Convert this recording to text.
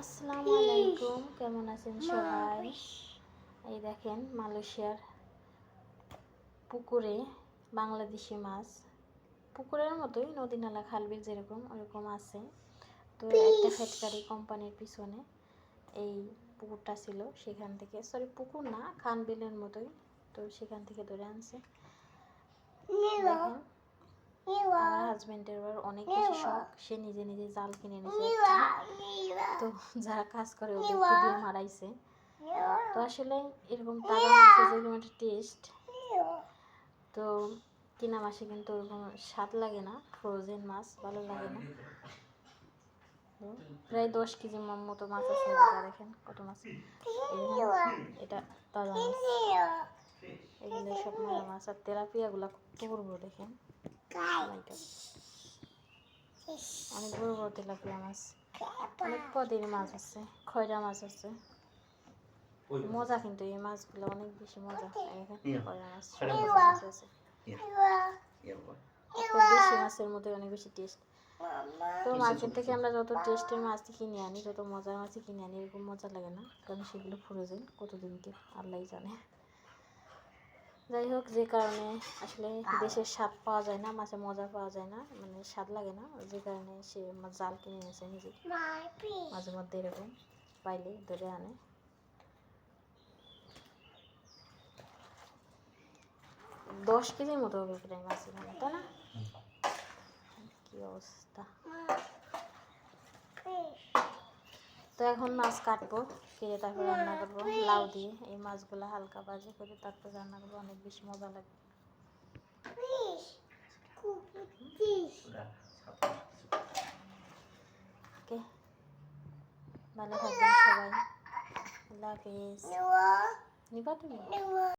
আসসালামু আলাইকুম কেমন আছেন সবাই? এই দেখেন মালয়েশিয়ার পুকুরে বাংলাদেশি মাছ। পুকুরের মতোই নদী নালা খালবিল যেরকম ওরকম আছে। তো একটা ফেটকারি কোম্পানির পিছনে এই পুকুরটা ছিল সেখান থেকে। সরি পুকুর না খানবিলের মতোই। তো সেখান থেকে ধরে আনছে। দেখেন। আমার হাজবেন্ডের আবার অনেক বেশি শখ। সে নিজে নিজে জাল কিনে এনেছে। তো যারা কাজ করে ওদেরকে দিয়ে মারাইছে। তো আসলে এরকম তারা একটা টেস্ট তো কিনা মাসে কিন্তু ওরকম স্বাদ লাগে না। ফ্রোজেন মাছ ভালো লাগে না। প্রায় দশ কেজি মতো মাছ আছে দেখেন কত মাছ। এটা তাজা মাছ। এগুলো সব মাছ। আর তেলাপিয়াগুলো কত বড় দেখেন. অনেক বড় বড় তেলাপিয়া মাছ অনেক পদের মাছ আছে খয়রা মাছ আছে মজা কিন্তু এই মাছগুলো অনেক বেশি মজা খয়রা মাছ মাছ। আছে দেশি মাছের মধ্যে অনেক বেশি টেস্ট তো মার্কেট থেকে আমরা যত টেস্টের মাছ কিনে আনি যত মজার মাছ কিনে আনি এরকম মজা লাগে না কারণ সেগুলো ফ্রোজেন কতদিনকে আল্লাহ জানে যাই হোক যে কারণে আসলে দেশের স্বাদ পাওয়া যায় না মাছে মজা পাওয়া যায় না মানে স্বাদ লাগে না যে কারণে সে জাল কিনে এনেছে নিজে মাঝে মধ্যে এরকম পাইলে ধরে আনে। দশ কেজির মতো হবে প্রায় মাছ তাই না? কি অবস্থা? তো এখন মাছ কাটবো কেটে তারপর রান্না করব। লাউ দিয়ে এই মাছগুলো হালকা ভাজি করে তারপর রান্না করব অনেক বেশি মজা লাগে. ভালো থাকবেন সবাই। আল্লাহ হাফিজ। নিবা তুমি?